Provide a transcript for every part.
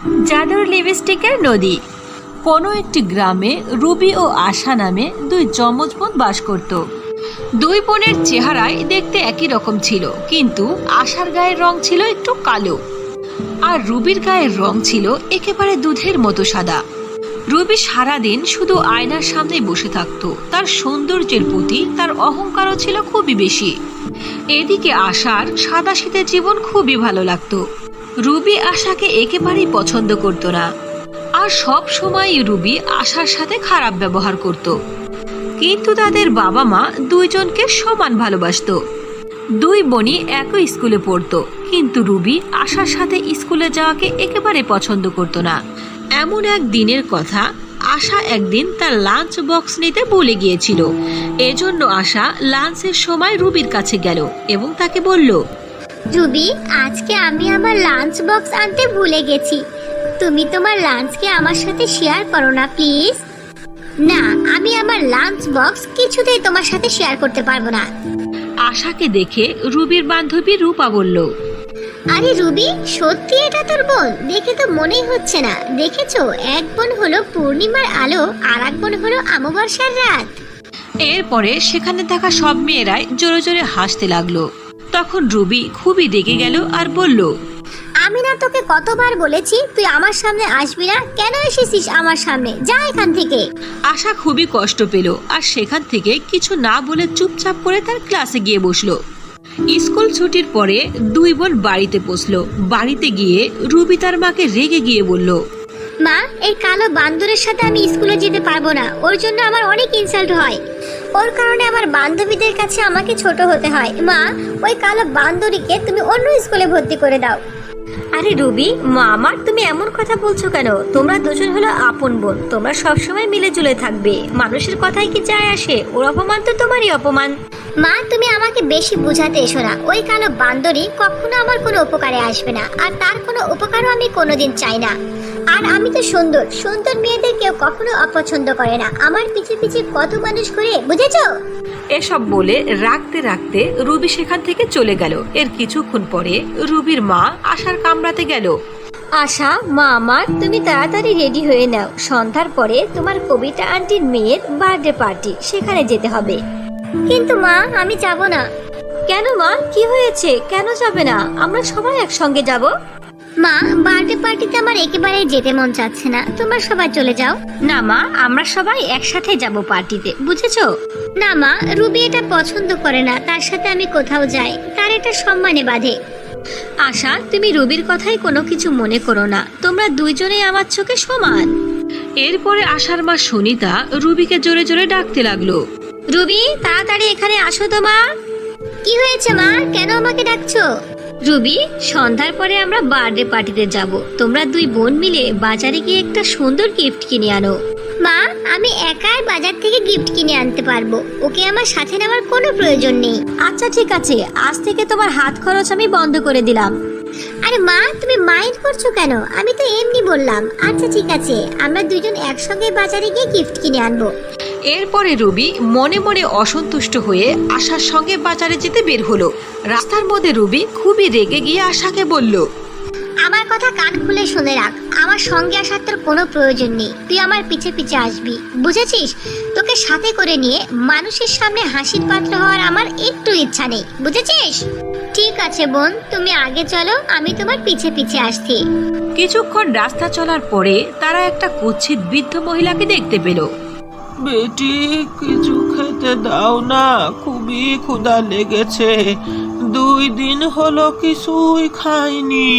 জাদুর লিপস্টিকের নদী। কোনো একটি গ্রামে রুবি ও আশা নামে দুই যমজ বোন বাস করত। দুই বোনের চেহারায় দেখতে একই রকম ছিল, কিন্তু আশার গায়ের রং ছিল একটু কালো। আর রুবির গায়ের রং ছিল একেবারে দুধের মতো সাদা। রুবি সারাদিন শুধু আয়নার সামনে বসে থাকতো। তার সৌন্দর্যের প্রতি তার অহংকারও ছিল খুবই বেশি। এদিকে আশার সাদা শীতের জীবন খুবই ভালো লাগতো। রুবি আশাকে একেবারেই পছন্দ করতো না। আর সব সময় রুবি আশার সাথে খারাপ ব্যবহার করত। কিন্তু তাদের বাবা মা দুইজনকে সমান ভালোবাসত। দুই বোনই একই স্কুলে পড়তো, কিন্তু রুবি আশার সাথে স্কুলে যাওয়াকে একেবারে পছন্দ করতো না। এমন এক দিনের কথা আশা একদিন তার লাঞ্চ বক্স নিতে ভুলে গিয়েছিল। এজন্য আশা লাঞ্চের সময় রুবির কাছে গেল এবং তাকে বলল রুবি আজকে আমি আমার লাঞ্চ বক্স আনতে ভুলে গেছি। তুমি তোমার লাঞ্চকে আমার সাথে শেয়ার করো না প্লিজ না আমি আমার লাঞ্চ বক্স কিছুতেই তোমার সাথে শেয়ার করতে পারব না। আশাকে দেখে রুবির বান্ধবী রূপা বলল আরে রুবি সত্যি এটা তোর বোন? দেখে তো মনেই হচ্ছে না। দেখেছ এক বোন হলো পূর্ণিমার আলো আর এক বোন হলো অমাবস্যার রাত। এরপরে সেখানে থাকা সব মেয়েরাই জোরে জোরে হাসতে লাগল। তখন রুবি খুবই রেগে গেল আর বলল আমি না তোকে কতবার বলেছি তুই আমার সামনে আসবি না? কেন এসেছিস আমার সামনে? যা এখান থেকে। আশা খুবই কষ্ট পেল আর সেখান থেকে কিছু না বলে চুপচাপ করে তার ক্লাসে গিয়ে বসল। স্কুল ছুটির পরে দুই বোন বাড়িতে বসল বাড়িতে গিয়ে রুবি তার মাকে রেগে গিয়ে বলল মা এই কালো বান্দরের সাথে আমি স্কুলে যেতে পারব না। ওর জন্য আমার অনেক ইনসাল্ট হয়। ওর কারণে আমার বান্ধবীদের কাছে আমাকে ছোট হতে হয়। মা ওই কালো বান্দরীকে তুমি অন্য স্কুলে ভর্তি করে দাও। আরে রুবি মা আমার তুমি এমন কথা বলছো কেন? তোমরা দুজন হলো আপন বোন। তোমরা সবসময় মিলে জুলে থাকবে। মানুষের কথাই কি যায় আসে? ওর অপমান তো তোমারই অপমান। মা তুমি আমাকে বেশি বুঝাতে এসো না। ওই কালো বান্দরী কখনো আমার কোনো উপকারে আসবে না। আর তার কোনো উপকারও আমি কোনোদিন চাই না। আর আমি তো সুন্দর। সুন্দর মেয়েদের কেউ কখনো অপছন্দ করে না। আমার পিছে পিছে কত মানুষ ঘুরে বুঝেছ? এসব বলে রাখতে রাখতে রুবি সেখান থেকে চলে গেল। এর কিছুক্ষণ পরে রুবির মা আশার কামড়াতে গেল। আশা মা আমার তুমি তাড়াতাড়ি রেডি হয়ে নাও। সন্ধ্যার পরে তোমার কবিতা আন্টির মেয়ের বার্থডে পার্টি সেখানে যেতে হবে। কিন্তু মা আমি যাব না। কেন মা? কি হয়েছে? কেন যাবে না? আমরা সবাই একসঙ্গে যাব। মা বার্থডে পার্টিতে আমার একেবারেই যেতে মন চাচ্ছে না। তোমরা সবাই চলে যাও। না মা আমরা সবাই একসাথে যাব পার্টিতে বুঝেছ? না মা রুবি এটা পছন্দ করে না তার সাথে আমি কোথাও যাই। তার এটা সম্মানে বাধে। আশা তুমি রুবির কথাই কোনো কিছু মনে করো না। তোমরা দুইজনেই আমার চোখে সমান। এরপরে আশার মা সুনিতা রুবিকে জোরে জোরে ডাকতে লাগল। রুবি তাড়াতাড়ি এখানে আসো তো মা। কি হয়েছে মা? কেন আমাকে ডাকছো? রুবি সন্ধ্যার পরে আমরা বার্থডে পার্টিতে যাব। তোমরা দুই বোন মিলে বাজারে গিয়ে একটা সুন্দর গিফট কিনে আনো। মা আমি একাই বাজার থেকে গিফট কিনে আনতে পারব। ওকে আমার সাথে নেওয়ার কোনো প্রয়োজন নেই। আচ্ছা ঠিক আছে। আজ থেকে তোমার হাত খরচ আমি বন্ধ করে দিলাম। আরে মা তুমি মাইন্ড করছ কেন? আমি তো এমনি বললাম। আচ্ছা ঠিক আছে আমরা দুজন একসঙ্গে বাজারে গিয়ে গিফট কিনে আনব। এরপরে রুবি মনে মনে অসন্তুষ্ট হয়ে আশার সঙ্গে বাজারে যেতে বের হলো। রাস্তার মধ্যে রুবি খুবই রেগে গিয়ে আশাকে বলল আমার কথা কান খুলে শুনে রাখ। আমার সঙ্গে আসার তোর কোনো প্রয়োজন নেই। তুই আমার পিছে পিছে আসবি। বুঝেছিস? তোকে সাথে করে নিয়ে মানুষের সামনে হাসির পাত্র হওয়ার আমার একটু ইচ্ছা নেই। বুঝেছিস? ঠিক আছে বোন। তুমি আগে চলো আমি তোমার পিছে পিছে আসছি। কিছুক্ষণ রাস্তা চলার পরে তারা একটা কুচ্ছিত বৃদ্ধ মহিলাকে দেখতে পেল। বেটি কিছু খেতে দাও না খুবই ক্ষুধা লেগেছে। দুই দিন হলো কিছুই খাইনি।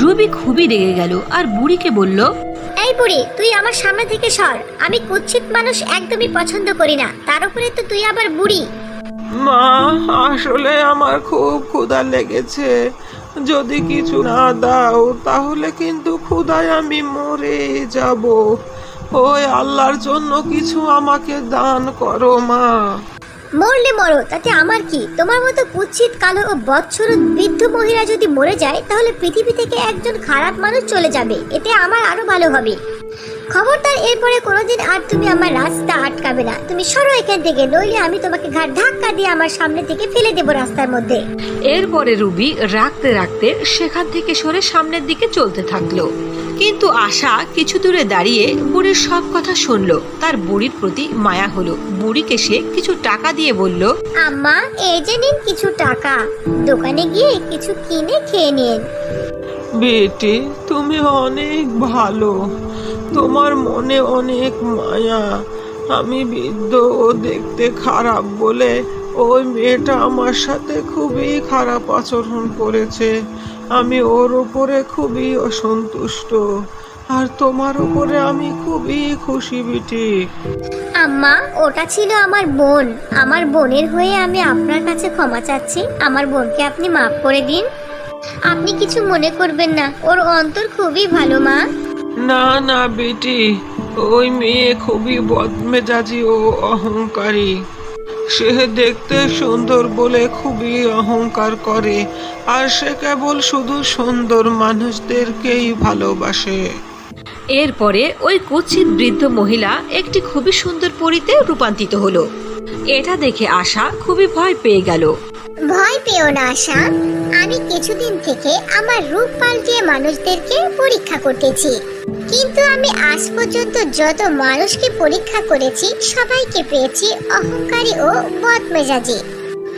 রুবি খুবই রেগে গেল আর বুড়িকে বলল এই বুড়ি তুই আমার সামনে থেকে সর। আমি কুৎসিত মানুষ একদমই পছন্দ করি না। তার উপরে তো তুই আবার বুড়ি। মা, আসলে আমার খুব ক্ষুধা লেগেছে। যদি কিছু না দাও, তাহলে কিন্তু ক্ষুধায় আমি মরে যাব। ওই আল্লাহর জন্য কিছু আমাকে দান করো, মা। মরলে মরো, তাতে আমার কি? তোমার মতো কুৎসিত, কালো ও বৎসর বৃদ্ধ মহিলা যদি মরে যায়, তাহলে পৃথিবী থেকে একজন খারাপ মানুষ চলে যাবে। এতে আমার আরও ভালো হবে। খবরদার এরপরে কোনোদিন আর তুমি আমার রাস্তা আটকাবে না। তুমি সরো এখান থেকে নইলে আমি তোমাকে ঘাট ধাক্কা দিয়ে আমার সামনে থেকে ফেলে দেবো রাস্তার মধ্যে। এরপরে রুবি রাখতে রাখতে সেখান থেকে সরে সামনের দিকে চলতে থাকল। কিন্তু আশা কিছু দূরে দাঁড়িয়ে বুড়ির সব কথা শুনলো। তার বুড়ির প্রতি মায়া হলো। বুড়িকে সে কিছু টাকা দিয়ে বলল আম্মা এই যে নিন কিছু টাকা। দোকানে গিয়ে কিছু কিনে খেয়ে নিন। বেটি তুমি অনেক ভালো। তোমার মনে অনেক মায়া। আমি বৃদ্ধ ও দেখতে খারাপ বলে ওই মেয়েটা আমার সাথে খুবই খারাপ আচরণ করেছে। আমি ওর ওপরে খুবই অসন্তুষ্ট। আর তোমার উপরে আমি খুবই খুশি, বিটি। আম্মা, ওটা ছিল আমার বোন। আমার বোনের হয়ে আমি আপনার কাছে ক্ষমা চাচ্ছি। আমার বোনকে আপনি মাফ করে দিন। আপনি কিছু মনে করবেন না। ওর অন্তর খুবই ভালো, মা। না না, বেটি। ওই মেয়ে খুবই বদমেজাজি ও অহংকারী। সে দেখতে সুন্দর বলে খুবই অহংকার করে, আর সে কেবল শুধু সুন্দর মানুষদেরকেই ভালোবাসে। এরপরে ওই কুৎসিত বৃদ্ধ মহিলা একটি খুবই সুন্দর পরিতে রূপান্তরিত হলো। এটা দেখে আশা খুবই ভয় পেয়ে গেল। ভয় পেও না, আশা। আমি কিছুদিন থেকে আমার রূপ পাল্টিয়ে মানুষদেরকে পরীক্ষা করতেছি। কিন্তু আমি আজ পর্যন্ত যত মানুষকে পরীক্ষা করেছি, সবাইকে পেয়েছি অহংকারী ও বদমেজাজি।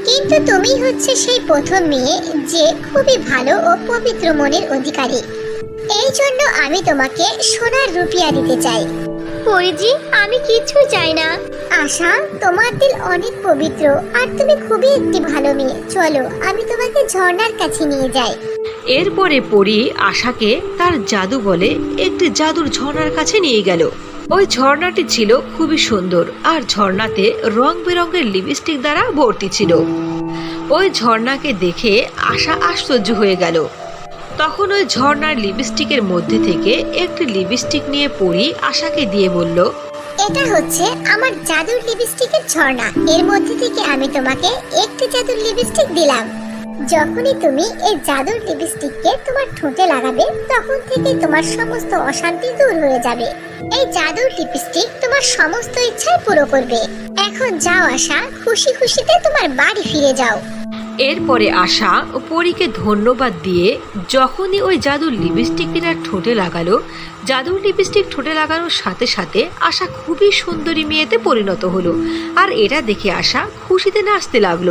কিন্তু তুমি হচ্ছে সেই প্রথম মেয়ে যে খুবই ভালো ও পবিত্র মনের অধিকারী। এই জন্য আমি তোমাকে সোনার রুপিয়া দিতে চাই। পরিজি আমি কিছু চাই না। আশা তোমার দিল অনেক পবিত্র আর তুমি খুবই একটি ভালো মেয়ে। চলো আমি তোমাকে ঝর্ণার কাছে নিয়ে যাই। এরপরে পরি আশাকে তার জাদু বলে একটি জাদুর ঝর্ণার কাছে নিয়ে গেল। ওই ঝর্ণাটি ছিল খুবই সুন্দর আর ঝর্ণাতে রং বেরঙের লিপস্টিক দ্বারা ভর্তি ছিল। ওই ঝর্ণাকে দেখে আশা আশ্চর্য হয়ে গেল। তখন ওই ঝর্ণার লিপস্টিকের মধ্যে থেকে একটি লিপস্টিক নিয়ে পরি আশাকে দিয়ে বলল, এটা হচ্ছে আমার জাদুর লিপস্টিকের ঝর্ণা। এর মধ্যে থেকে আমি তোমাকে একটি জাদুর লিপস্টিক দিলাম। যখনই তুমি এই জাদুর লিপস্টিককে তোমার ঠোঁটে লাগাবে, তখন থেকে তোমার সমস্ত অশান্তি দূর হয়ে যাবে। এই জাদুর লিপস্টিক তোমার সমস্ত ইচ্ছাই পুরো করবে। এখন যাও আশা, খুশি খুশিতে তোমার বাড়ি ফিরে যাও। এরপরে আশা পরীকে ধন্যবাদ দিয়ে যখনই ওই জাদুর লিপস্টিকটি তার ঠোঁটে লাগালো, জাদুর লিপস্টিক ঠোঁটে লাগানোর সাথে সাথে আশা খুবই সুন্দরী মেয়েতে পরিণত হলো আর এটা দেখে আশা খুশিতে নাচতে লাগল।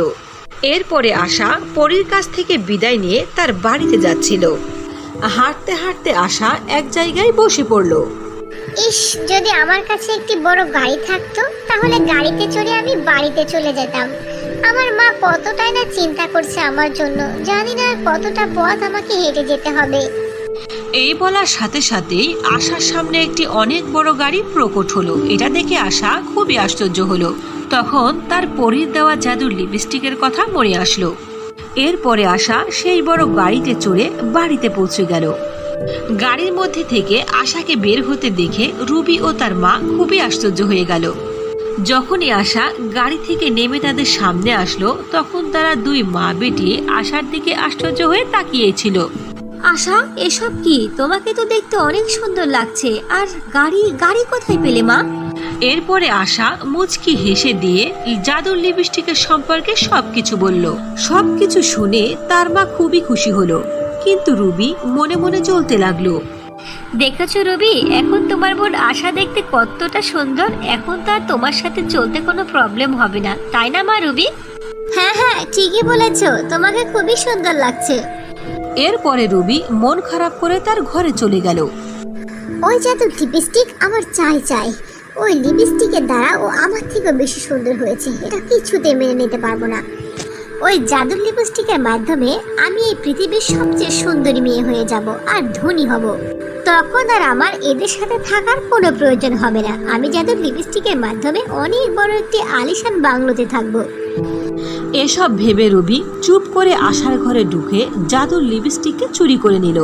এরপরে আশা পরীর কাছ থেকে বিদায় নিয়ে তার বাড়িতে যাচ্ছিল। হাঁটতে হাঁটতে আশা এক জায়গায় বসে পড়ল। ইস, যদি আমার কাছে একটি বড় গাড়ি থাকতো, তাহলে গাড়িতে চড়ে আমি বাড়িতে চলে যেতাম। আমার মা কতটাই না চিন্তা করছে আমার জন্য, জানি না কতটা পথ আমাকে হেঁটে যেতে হবে। এই বলার সাথে সাথেই আশার সামনে একটি অনেক বড় গাড়ি প্রকট হলো। এটা দেখে আশা খুবই আশ্চর্য হলো। তখন তার পরীর দেওয়া জাদুর লিপস্টিকের কথা মনে আসলো। এরপরে আশা সেই বড় গাড়িতে চড়ে বাড়িতে পৌঁছে গেল। গাড়ির মধ্যে থেকে আশাকে বের হতে দেখে রুবি ও তার মা খুবই আশ্চর্য হয়ে গেল। যখনই আশা গাড়ি থেকে নেমে তাদের সামনে আসলো তখন তারা দুই মা বেটি আশার দিকে আশ্চর্য হয়ে তাকিয়েছিল। আশা এসব কি? তোমাকে তো দেখতে অনেক সুন্দর লাগছে। আর গাড়ি গাড়ি কোথায় পেলে মা? এরপরে আশা মুচকি হেসে দিয়ে জাদুর লিপস্টিকের সম্পর্কে সবকিছু বলল। সবকিছু শুনে তার মা খুবই খুশি হলো। কিন্তু রুবি মনে মনে চলতে লাগল। দেখেছ রবি? এখন তোমার বোন আশা দেখতে কতটা সুন্দর এখন তো আর তোমার সাথে চলতে কোনো প্রবলেম হবে না। তাই না মা রবি? হ্যাঁ হ্যাঁ ঠিকই বলেছ। তোমাকে খুবই সুন্দর লাগছে। এরপরে রুবি মন খারাপ করে তার ঘরে চলে গেল। ওই জাদুর লিপস্টিক আমার চাই চাই। ওই লিপস্টিকের দ্বারা ও আমার থেকে বেশি সুন্দর হয়েছে। এটা কিছুতে মেনে নিতে পারব না। ওই জাদুর লিপস্টিকের মাধ্যমে আমি এই পৃথিবীর সবচেয়ে সুন্দরী মেয়ে হয়ে যাব আর ধনী হব। তখন আর আমার এদের সাথে থাকার কোনো প্রয়োজন হবে না। আমি জাদুর লিপস্টিকের মাধ্যমে অনেক বড় একটি আলিশান বাংলোতে থাকব। এসব ভেবে রবি চুপ করে আশার ঘরে ঢুকে জাদুর লিপস্টিককে চুরি করে নিল।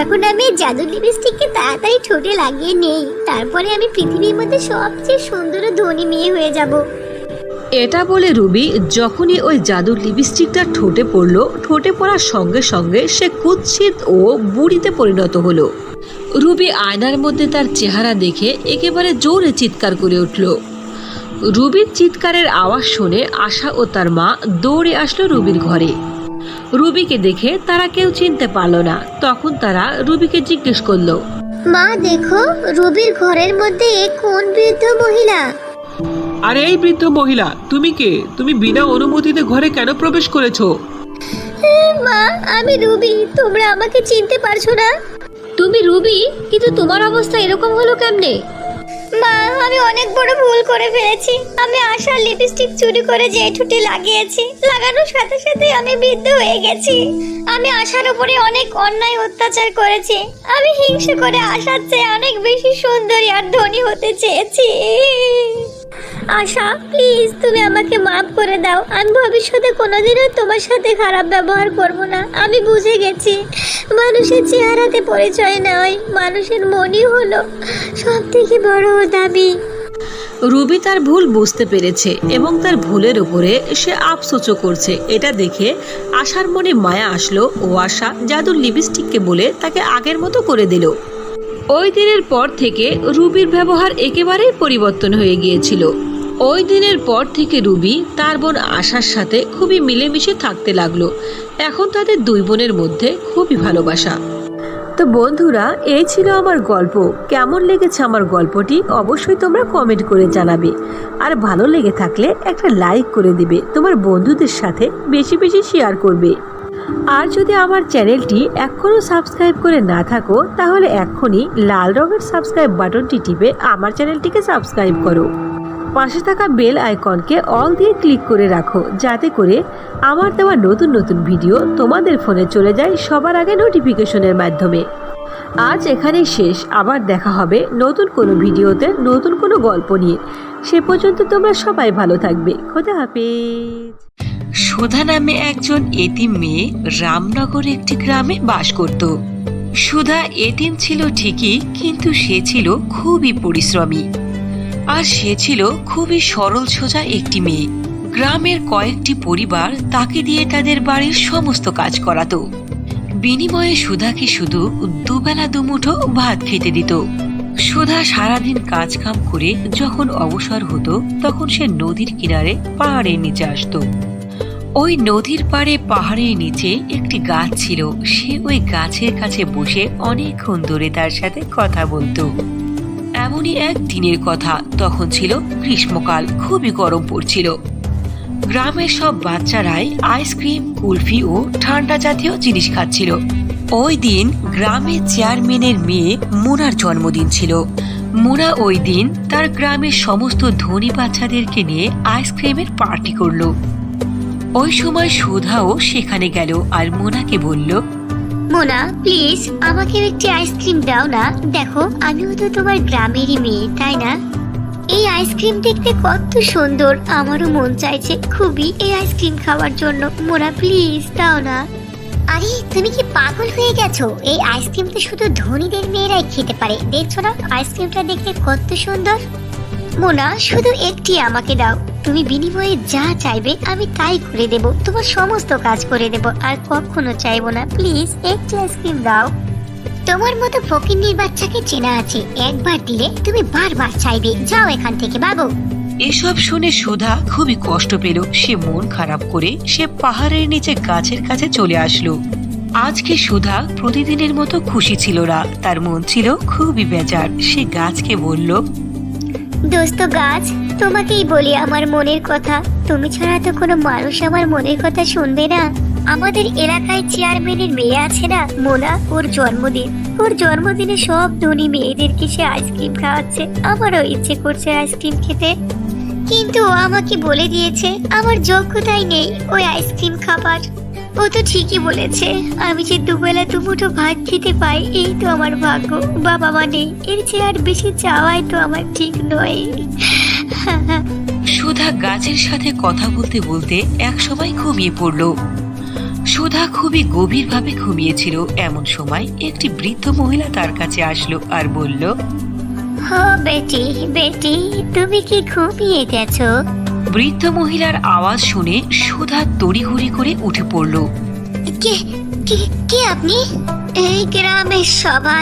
এখন আমি জাদুর লিপস্টিককে তাড়াতাড়ি ঠোঁটে লাগিয়ে নেই। তারপরে আমি পৃথিবীর মধ্যে সবচেয়ে সুন্দর ও ধনী মেয়ে হয়ে যাব। এটা বলে রুবি যখনই ওই জাদুর লিপস্টিকটা ঠোঁটে পড়ল, ঠোঁটে পড়ার সঙ্গে সঙ্গে সে কুৎসিত ও বুড়িতে পরিণত হলো। রুবি আয়নার মধ্যে তার চেহারা দেখে একেবারে জোরে চিৎকার করে উঠল। রুবির চিৎকারের আওয়াজ শুনে আশা ও তার মা দৌড়ে আসলো রুবির ঘরে। রুবিকে দেখে তারা কেউ চিনতে পারল না। তখন তারা রুবিকে জিজ্ঞেস করল, মা, দেখো, রুবির ঘরের মধ্যে কোন বৃদ্ধ মহিলা? আরে এই বৃদ্ধ মহিলা তুমি কে? তুমি বিনা অনুমতিতে ঘরে কেন প্রবেশ করেছ? মা আমি রুবি তোমরা আমাকে চিনতে পারছ না? তুমি রুবি কিন্তু তোমার অবস্থা এরকম হলো কেমনে? মা আমি অনেক বড় ভুল করে ফেলেছি। আমি আশার লিপস্টিক চুরি করে যে ঠুটে লাগিয়েছি। লাগানোর সাথে সাথে আমি বৃদ্ধ হয়ে গেছি। আমি আশার উপরে অনেক অন্যায় অত্যাচার করেছি। আমি হিংসে করে আশার চেয়ে অনেক বেশি সুন্দরী আর ধনী হতে চেয়েছি। আশা প্লিজ তুমি আমাকে মাফ করে দাও। আমি ভবিষ্যতে কোনোদিনও তোমার সাথে খারাপ ব্যবহার করব না। আমি বুঝে গেছি, মানুষের চেহারাতে পরিচয় নয় মানুষের মনই হলো সব থেকে বড় দাবি। রুবি তার ভুল বুঝতে পেরেছে এবং তার ভুলের উপরে সে আফসোচও করছে। এটা দেখে আশার মনে মায়া আসলো ও আশা জাদুর লিপস্টিককে বলে তাকে আগের মতো করে দিল। ওই দিনের পর থেকে রুবির ব্যবহার একেবারেই পরিবর্তন হয়ে গিয়েছিল। ওই দিনের পর থেকে রুবি তার বোন আশার সাথে খুবই মিলেমিশে থাকতে লাগল। এখন তাদের দুই বোনের মধ্যে খুবই ভালোবাসা। তো বন্ধুরা, এই ছিল আমার গল্প। কেমন লেগেছে আমার গল্পটি অবশ্যই তোমরা কমেন্ট করে জানাবে। আর ভালো লেগে থাকলে একটা লাইক করে দিবে। তোমার বন্ধুদের সাথে বেশি বেশি শেয়ার করবে। আর যদি আমার চ্যানেলটি এখনও সাবস্ক্রাইব করে না থাকো, তাহলে এক্ষুনি লাল রঙের সাবস্ক্রাইব বাটনটি টিপে আমার চ্যানেলটিকে সাবস্ক্রাইব করো। পাশে থাকা বেল আইকনকে অল দিয়ে ক্লিক করে রাখো, যাতে করে আমার দেওয়া নতুন নতুন ভিডিও তোমাদের ফোনে চলে যায় সবার আগে নোটিফিকেশনের মাধ্যমে। আজ এখানেই শেষ, আবার দেখা হবে নতুন কোনো ভিডিওতে নতুন কোনো গল্প নিয়ে। সে পর্যন্ত তোমরা সবাই ভালো থাকবে। খোদা হাফেজ। সুধা নামে একজন এতিম মেয়ে রামনগর একটি গ্রামে বাস করত। সুধা এতিম ছিল ঠিকই, কিন্তু সে ছিল খুবই পরিশ্রমী। আর সে ছিল খুবই সরল সোজা একটি মেয়ে। গ্রামের কয়েকটি পরিবার তাকে দিয়ে তাদের বাড়ির সমস্ত কাজ করাতো। বিনিময়ে সুধাকে শুধু দুবেলা দুমুঠো ভাত খেতে দিত। সুধা সারাদিন কাজ কাম করে যখন অবসর হতো, তখন সে নদীর কিনারে পাহাড়ের নিচে আসতো। ওই নদীর পাড়ে পাহাড়ের নিচে একটি গাছ ছিল। সে ওই গাছের কাছে বসে অনেকক্ষণ ধরে তার সাথে কথা বলতো। এমনই এক দিনের কথা, তখন ছিল গ্রীষ্মকাল, খুবই গরম পড়ছিল। গ্রামের সব বাচ্চারাই আইসক্রিম, কুলফি ও ঠান্ডা জাতীয় জিনিস খাচ্ছিল। ওই দিন গ্রামের চেয়ারম্যানের মেয়ে মুনার জন্মদিন ছিল। মুনা ওই দিন তার গ্রামের সমস্ত ধনী বাচ্চাদেরকে নিয়ে আইসক্রিমের পার্টি করল। ওই সময় সুধাও সেখানে গেল আর মোনাকে বলল, মোনা, প্লিজ, আমাকে একটি আইসক্রিম দাও না। দেখো, আমিও তো তোমার গ্রামেরই মেয়ে, তাই না? এই আইসক্রিম দেখতে কত সুন্দর। আমারও মন চাইছে খুবই এই আইসক্রিম খাওয়ার জন্য। মোনা, প্লিজ, দাও না। আরে, তুমি কি পাগল হয়ে গেছো? এই আইসক্রিম তো শুধু ধনীদের মেয়েরাই খেতে পারে। দেখছ না, আইসক্রিমটা দেখতে কত সুন্দর। মোনা, শুধু একটি আমাকে দাও। তুমি বিনিময়ে যা চাইবে, আমি তাই করে দেব। তোমার সমস্ত কাজ করে দেব, আর কখনো চাইব না। প্লিজ, একটি আইসক্রিম দাও। তোমার মতো ফকিন্নির বাচ্চাকে চেনা আছে। একবার দিলে তুমি বারবার চাইবে। যাও এখান থেকে, বাবু। এসব শুনে সুধা খুবই কষ্ট পেল। সে মন খারাপ করে সে পাহাড়ের নিচে গাছের কাছে চলে আসলো। আজকে সুধা প্রতিদিনের মতো খুশি ছিল না। তার মন ছিল খুবই বেজার। সে গাছকে বলল দোস্ত গাছ, তোমাকেই বলি আমার মনের কথা। তুমি ছাড়া তো কোনো মানুষ আমার মনের কথা শুনবে না। আমাদের এলাকায় চেয়ারম্যানের মেয়ে আছে না, মোনা, ওর জন্মদিন। ওর জন্মদিনে সব ধনী মেয়েদেরকে সে আইসক্রিম খাওয়াচ্ছে। আমারও ইচ্ছে করছে আইসক্রিম খেতে। কিন্তু ও আমাকে বলে দিয়েছে, আমার যোগ্যতাই নেই ওই আইসক্রিম খাবার। ও তো ঠিকই বলেছে। আমি যে দুবেলা দুমুঠো ভাত খেতে পাই এই তো আমার ভাগ্য। বাবা মা নেই এর চেয়ে আর বেশি চাওয়াই তো আমার ঠিক নয়। সুধা গাছের সাথে কথা বলতে বলতে এক সময় ঘুমিয়ে পড়ল। সুধা খুবই গভীরভাবে ঘুমিয়েছিল। এমন সময় একটি বৃদ্ধ মহিলা তার কাছে আসলো আর বলল হ বেটি বেটি তুমি কি ঘুমিয়ে গেছো? বৃদ্ধ মহিলার আওয়াজ শুনে সুধা তড়িঘড়ি করে উঠে পড়ল। কে কে আপনি? এই গ্রামের সবাই